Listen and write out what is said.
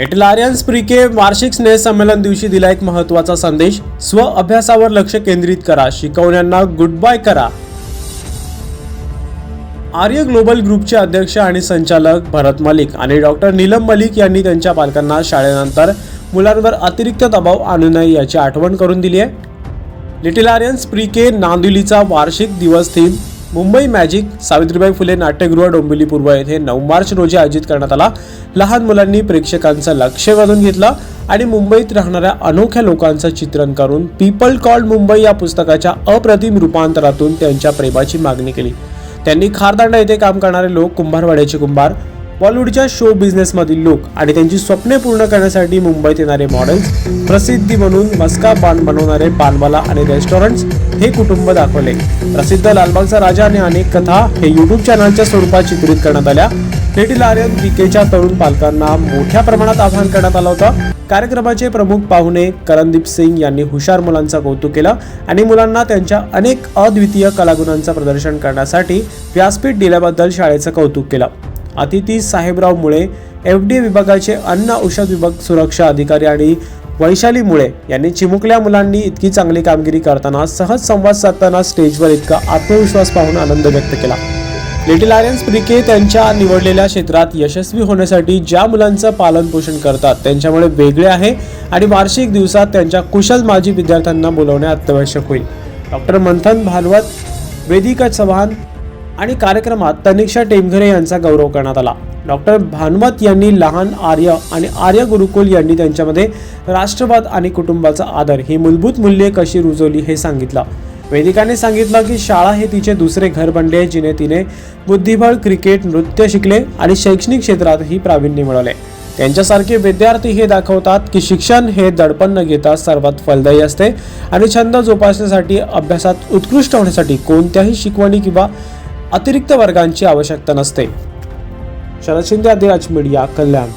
एटलारियन Aryans प्रिके वार्षिक स्नेह संमेलन दिवशी दिला एक महत्त्वाचा संदेश. स्व अभ्यासावर लक्ष केंद्रित करा शिकवण्यांना गुड बाय करा. आर्य ग्लोबल ग्रुपचे अध्यक्ष आणि संचालक भरत मलिक आणि डॉक्टर नीलम मलिक यांनी त्यांच्या पालकांना शाळेनंतर मुलांवर अतिरिक्त दबाव आणू नये याची आठवण करून दिली आहे. लिटिल आर्यन्स प्री के नांदिवलीचा वार्षिक दिवस थीम मुंबई मॅजिक सावित्रीबाई फुले नाट्यगृह डोंबिवली पूर्व येथे नऊ मार्च रोजी आयोजित करण्यात आला. लहान मुलांनी प्रेक्षकांचं लक्ष वेधून घेतलं आणि मुंबईत राहणाऱ्या अनोख्या लोकांचं चित्रण करून पीपल कॉल्ड मुंबई या पुस्तकाच्या अप्रतिम रूपांतरातून त्यांच्या प्रेमाची मागणी केली. त्यांनी खारदांडा येथे काम करणारे लोक कुंभारवाड्याचे कुंभार बॉलिवूडच्या शो बिझनेसमधील लोक आणि त्यांची स्वप्ने पूर्ण करण्यासाठी मुंबईत येणारे मॉडेल्स प्रसिद्धी म्हणून मस्का पान बनवणारे पानवाला आणि रेस्टॉरंट्स हे कुटुंब दाखवले. प्रसिद्ध लालबागचा राजा आणि अनेक कथा हे युट्यूब चॅनलच्या स्वरूपात चित्रित करण्यात आल्या. लिटिल आर्यन बीकेच्या तरुण पालकांना मोठ्या प्रमाणात आवाहन करण्यात आलं होतं. कार्यक्रमाचे प्रमुख पाहुणे करणदीप सिंग यांनी हुशार मुलांचं कौतुक केलं आणि मुलांना त्यांच्या अनेक अद्वितीय कलागुणांचं प्रदर्शन करण्यासाठी व्यासपीठ दिल्याबद्दल शाळेचं कौतुक केलं. अतिथी साहेबराव मुळे एफ डी विभागाचे अन्न औषध विभाग सुरक्षा अधिकारी आणि वैशाली मुळे यांनी चिमुकल्या मुलांनी इतकी चांगली कामगिरी करताना सहज संवाद साधताना स्टेजवर इतका आत्मविश्वास पाहून आनंद व्यक्त केला. लिटिल आर्यन्स प्रिके त्यांच्या निवडलेल्या क्षेत्रात यशस्वी होण्यासाठी ज्या मुलांचं पालन पोषण करतात त्यांच्यामुळे वेगळे आहे आणि वार्षिक दिवसात त्यांच्या कुशल माजी विद्यार्थ्यांना बोलवणे अत्यावश्यक होईल. डॉक्टर मंथन भालवत वेदिका चव्हाण आणि कार्यक्रमात तनिक्षा टेमघरे यांचा गौरव करण्यात आला. डॉक्टर भानवत यांनी लहान आर्य आणि आर्य गुरुकुल यांनी त्यांच्यामध्ये राष्ट्रवाद आणि कुटुंबाचा आदर ही मूलभूत मूल्ये कशी रुजवली हे सांगितलं. वेदिकाने सांगितलं की शाळा हे तिचे दुसरे घर बनले जिने तिने बुद्धिबळ क्रिकेट नृत्य शिकले आणि शैक्षणिक क्षेत्रातही प्रावीण्य मिळवले. त्यांच्यासारखे विद्यार्थी हे दाखवतात की शिक्षण हे दडपण न घेता सर्वात फलदायी असते आणि छंद जोपासण्यासाठी अभ्यासात उत्कृष्ट होण्यासाठी कोणत्याही शिकवणी किंवा अतिरिक्त वर्गांची आवश्यकता नसते. शरद शिंदे अधिराज मीडिया कल्याण.